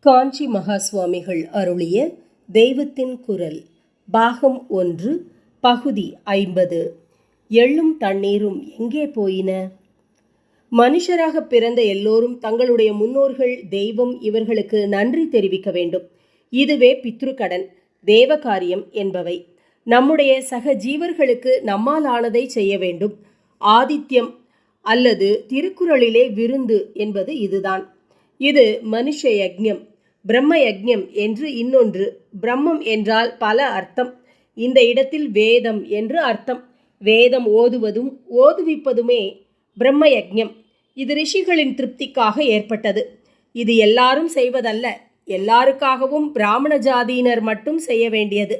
காஞ்சி மகா சுவாமிகள் அருளிய தெய்வத்தின் குரல் பாகம் ஒன்று பகுதி ஐம்பது. எள்ளும் தண்ணீரும் எங்கே போயின? மனுஷராக பிறந்த எல்லோரும் தங்களுடைய முன்னோர்கள் தெய்வம் இவர்களுக்கு நன்றி தெரிவிக்க வேண்டும். இதுவே பித்ருக்கடன் தேவ காரியம் என்பவை. நம்முடைய சக ஜீவர்களுக்கு நம்மால் ஆனதை செய்ய வேண்டும். ஆதித்யம் அல்லது திருக்குறளிலே விருந்து என்பது இதுதான். இது மனுஷ யக்ஞம் பிரம்ம யஜ்யம் என்று இன்னொன்று பிரம்மம் என்றால் பல அர்த்தம். இந்த இடத்தில் வேதம் என்று அர்த்தம். வேதம் ஓதுவதும் ஓதுவிப்பதுமே பிரம்ம யஜ்யம் இது ரிஷிகளின் திருப்திக்காக ஏற்பட்டது. இது எல்லாரும் செய்வதல்ல. எல்லாருக்காகவும் பிராமண ஜாதியினர் மட்டும் செய்ய வேண்டியது.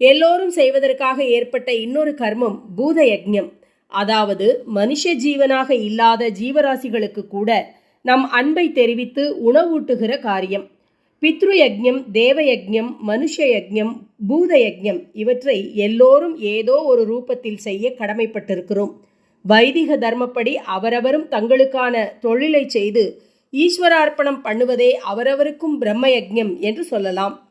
எல்லோரும் செய்வதற்காக ஏற்பட்ட இன்னொரு கர்மம் பூத யஜ்யம் அதாவது மனுஷ ஜீவனாக இல்லாத ஜீவராசிகளுக்கு கூட நம் அன்பை தெரிவித்து உணவூட்டுகிற காரியம். பித்ரு தேவயஜம் மனுஷயஜம் பூதயஜம் இவற்றை எல்லோரும் ஏதோ ஒரு ரூபத்தில் செய்ய கடமைப்பட்டிருக்கிறோம். வைதிக தர்மப்படி அவரவரும் தங்களுக்கான தொழிலை செய்து ஈஸ்வரார்ப்பணம் பண்ணுவதே அவரவருக்கும் பிரம்மயஜம் என்று சொல்லலாம்.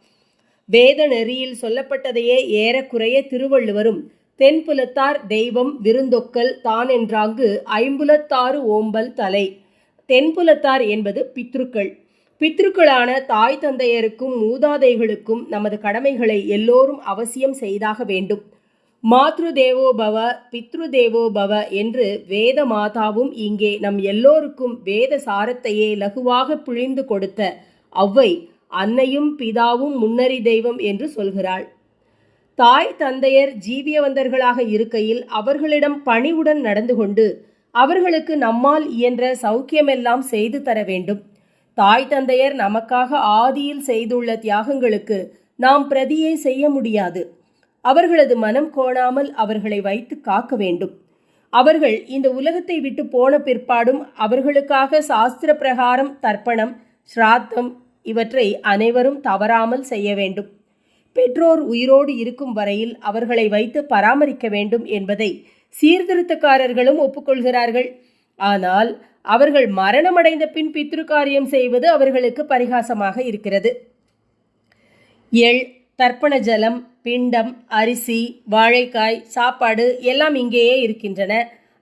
வேத நெறியில் சொல்லப்பட்டதையே ஏறக்குறைய திருவள்ளுவரும் தென்புலத்தார் தெய்வம் விருந்தொக்கல் தான் என்றாங்கு ஐம்புலத்தாறு ஓம்பல் தலை. தென்புலத்தார் என்பது பித்ருக்கள். பித்ருக்களான தாய் தந்தையருக்கும் மூதாதைகளுக்கும் நமது கடமைகளை எல்லோரும் அவசியம் செய்தாக வேண்டும். மாத்ரு தேவோபவ பித்ரு தேவோபவ என்று வேத மாதாவும் இங்கே நம் எல்லோருக்கும் வேத சாரத்தையே லகுவாக பிழிந்து கொடுத்த அவ்வை அன்னையும் பிதாவும் முன்னறி தெய்வம் என்று சொல்கிறாள். தாய் தந்தையர் ஜீவியவந்தர்களாக இருக்கையில் அவர்களிடம் பணிவுடன் நடந்து கொண்டு அவர்களுக்கு நம்மால் இயன்ற சௌக்கியமெல்லாம் செய்து தர வேண்டும். தாய் தந்தையர் நமக்காக ஆதியில் செய்துள்ள தியாகங்களுக்கு நாம் பிரதியே செய்ய முடியாது. அவர்களது மனம் கோணாமல் அவர்களை வைத்து காக்க வேண்டும். அவர்கள் இந்த உலகத்தை விட்டு போன பிற்பாடும் அவர்களுக்காக சாஸ்திர பிரகாரம் தர்ப்பணம் ஸ்ராத்தம் இவற்றை அனைவரும் தவறாமல் செய்ய வேண்டும். பெற்றோர் உயிரோடு இருக்கும் வரையில் அவர்களை வைத்து பராமரிக்க வேண்டும் என்பதை சீர்திருத்தக்காரர்களும் ஒப்புக்கொள்கிறார்கள். ஆனால் அவர்கள் மரணமடைந்த பின் பித்ருக்காரியம் செய்வது அவர்களுக்கு பரிகாசமாக இருக்கிறது. எள் தர்ப்பண ஜலம் பிண்டம் அரிசி வாழைக்காய் சாப்பாடு எல்லாம் இங்கேயே இருக்கின்றன.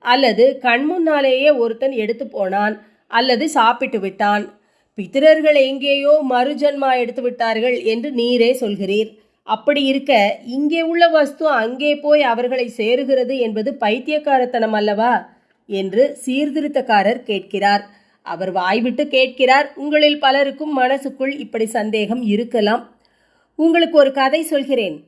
அல்லது கண்முன்னாலேயே ஒருத்தன் எடுத்து போனான் அல்லது சாப்பிட்டு விட்டான். பித்திரர்கள் எங்கேயோ மறுஜன்மா எடுத்து விட்டார்கள் என்று நீரே சொல்கிறீர். அப்படி இருக்க இங்கே உள்ள வஸ்து அங்கே போய் அவர்களை சேருகிறது என்பது பைத்தியக்காரத்தனம் அல்லவா? என்று சீர்திருத்தக்காரர் கேட்கிறார். அவர் வாய்விட்டு கேட்கிறார். உங்களில் பலருக்கும் மனசுக்குள் இப்படி சந்தேகம் இருக்கலாம். உங்களுக்கு ஒரு கதை சொல்கிறேன்.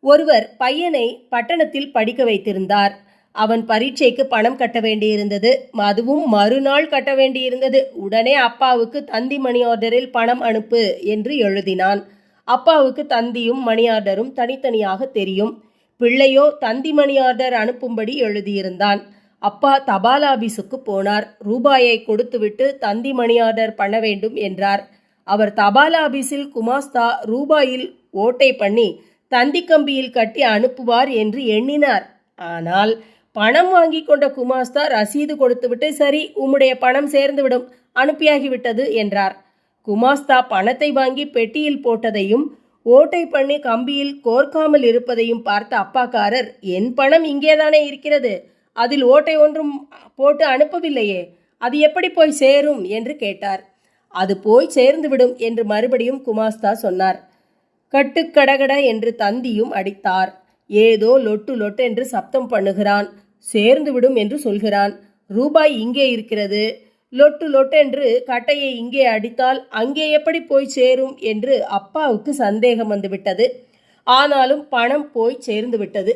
ஒருவர் பையனை பட்டணத்தில் படிக்க வைத்திருந்தார். அவன் பரீட்சைக்கு பணம் கட்ட வேண்டியிருந்தது. அதுவும் மறுநாள் கட்ட வேண்டியிருந்தது. உடனே அப்பாவுக்கு தந்தி மணி ஆர்டரில் பணம் அனுப்பு என்று எழுதினான். அப்பாவுக்கு தந்தியும் மணி ஆர்டரும் தனித்தனியாக தெரியும். பிள்ளையோ தந்தி மணி ஆர்டர் அனுப்பும்படி எழுதியிருந்தான். அப்பா தபால் ஆபீஸுக்கு போனார். ரூபாயை கொடுத்துவிட்டு தந்தி மணி ஆர்டர் பண்ண வேண்டும் என்றார். அவர் தபால் ஆபீஸில் குமாஸ்தா ரூபாயில் ஓட்டை பண்ணி தந்தி கம்பியில் கட்டி அனுப்புவார் என்று எண்ணினார். ஆனால் பணம் வாங்கி கொண்ட குமாஸ்தா ரசீது கொடுத்துவிட்டு சரி உம்முடைய பணம் சேர்ந்துவிடும் அனுப்பியாகிவிட்டது என்றார். குமாஸ்தா பணத்தை வாங்கி பெட்டியில் போட்டதையும் ஓட்டை பண்ணி கம்பியில் கோர்க்காமல் இருப்பதையும் பார்த்த அப்பாக்காரர் என் பணம் இங்கேதானே இருக்கிறது? அதில் ஓட்டை ஒன்றும் போட்டு அனுப்பவில்லையே. அது எப்படி போய் சேரும் என்று கேட்டார். அது போய் சேர்ந்துவிடும் என்று மறுபடியும் குமாஸ்தா சொன்னார். கட்டுக்கடகட என்று தந்தியும் அடித்தார். ஏதோ லொட்டு லொட்டு என்று சப்தம் பண்ணுகிறான். சேர்ந்துவிடும் என்று சொல்கிறான். ரூபாய் இங்கே இருக்கிறது. லொட்டு லொட்டென்று கட்டையை இங்கே அடித்தால் அங்கே எப்படி போய் சேரும் என்று அப்பாவுக்கு சந்தேகம் வந்துவிட்டது. ஆனாலும் பணம் போய் சேர்ந்து விட்டது.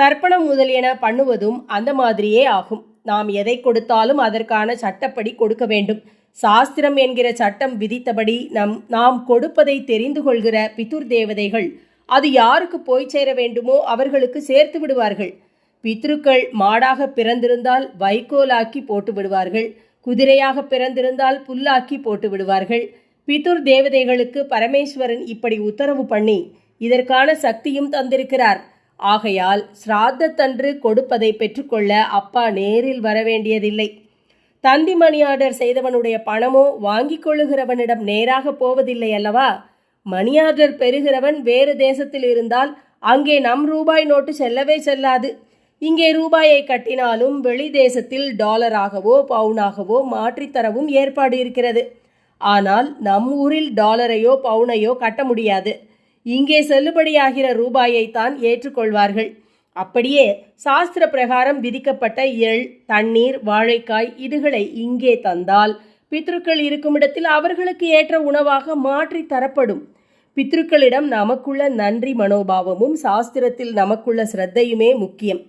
தர்ப்பணம் முதலியன பண்ணுவதும் அந்த மாதிரியே ஆகும். நாம் எதை கொடுத்தாலும் அதற்கான சட்டப்படி கொடுக்க வேண்டும். சாஸ்திரம் என்கிற சட்டம் விதித்தபடி நம் நாம் கொடுப்பதை தெரிந்து கொள்கிற பித்துர் தேவதைகள் அது யாருக்கு போய் சேர வேண்டுமோ அவர்களுக்கு சேர்த்து விடுவார்கள். பித்ருக்கள் மாடாக பிறந்திருந்தால் வைக்கோலாக்கி போட்டு விடுவார்கள். குதிரையாக பிறந்திருந்தால் புல்லாக்கி போட்டு விடுவார்கள். பித்துர் தேவதைகளுக்கு பரமேஸ்வரன் இப்படி உத்தரவு பண்ணி இதற்கான சக்தியும் தந்திருக்கிறார். ஆகையால் சிராத்தத்தன்று கொடுப்பதை பெற்றுக்கொள்ள அப்பா நேரில் வரவேண்டியதில்லை. தந்தி மணி ஆர்டர் செய்தவனுடைய பணமோ வாங்கிக் கொள்ளுகிறவனிடம் நேராக போவதில்லை அல்லவா? மணி ஆர்டர் பெறுகிறவன் வேறு தேசத்தில் இருந்தால் அங்கே நம் ரூபாய் நோட்டு செல்லவே செல்லாது. இங்கே ரூபாயை கட்டினாலும் வெளி தேசத்தில் டாலராகவோ பவுனாகவோ மாற்றித்தரவும் ஏற்பாடு இருக்கிறது. ஆனால் நம் ஊரில் டாலரையோ பவுனையோ கட்ட முடியாது. இங்கே செல்லுபடியாகிற ரூபாயைத்தான் ஏற்றுக்கொள்வார்கள். அப்படியே சாஸ்திர பிரகாரம் விதிக்கப்பட்ட எள் தண்ணீர் வாழைக்காய் இதுகளை இங்கே தந்தால் பித்ருக்கள் இருக்குமிடத்தில் அவர்களுக்கு ஏற்ற உணவாக மாற்றி தரப்படும். பித்ருக்களிடம் நமக்குள்ள நன்றி மனோபாவமும் சாஸ்திரத்தில் நமக்குள்ள சிரத்தையுமே முக்கியம்.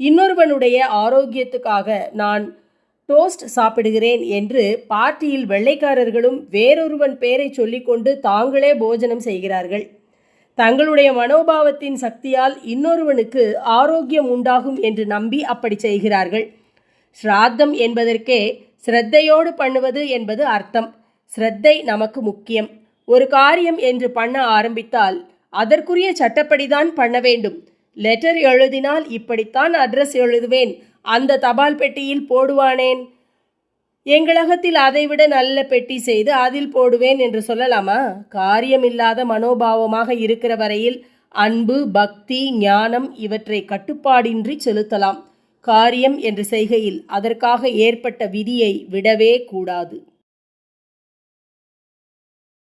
இன்னொருவனுடைய ஆரோக்கியத்துக்காக நான் டோஸ்ட் சாப்பிடுகிறேன் என்று பார்ட்டியில் வெள்ளைக்காரர்களும் வேறொருவன் பேரை சொல்லிக்கொண்டு தாங்களே போஜனம் செய்கிறார்கள். தங்களுடைய மனோபாவத்தின் சக்தியால் இன்னொருவனுக்கு ஆரோக்கியம் உண்டாகும் என்று நம்பி அப்படி செய்கிறார்கள். ஸ்ராத்தம் என்பதற்கே ஸ்ரத்தையோடு பண்ணுவது என்பது அர்த்தம். ஸ்ரத்தை நமக்கு முக்கியம். ஒரு காரியம் என்று பண்ண ஆரம்பித்தால் அதற்குரிய சட்டப்படிதான் பண்ண வேண்டும். லெட்டர் எழுதினால் இப்படித்தான் அட்ரஸ் எழுதுவேன். அந்த தபால் பெட்டியில் போடுவானேன்? எங்களகத்தில் அதைவிட நல்ல பெட்டி செய்து அதில் போடுவேன் என்று சொல்லலாமா? காரியமில்லாத மனோபாவமாக இருக்கிற வரையில் அன்பு பக்தி ஞானம் இவற்றை கட்டுப்பாடின்றி செலுத்தலாம். காரியம் என்று செய்கையில் அதற்காக ஏற்பட்ட விதியை விடவே கூடாது.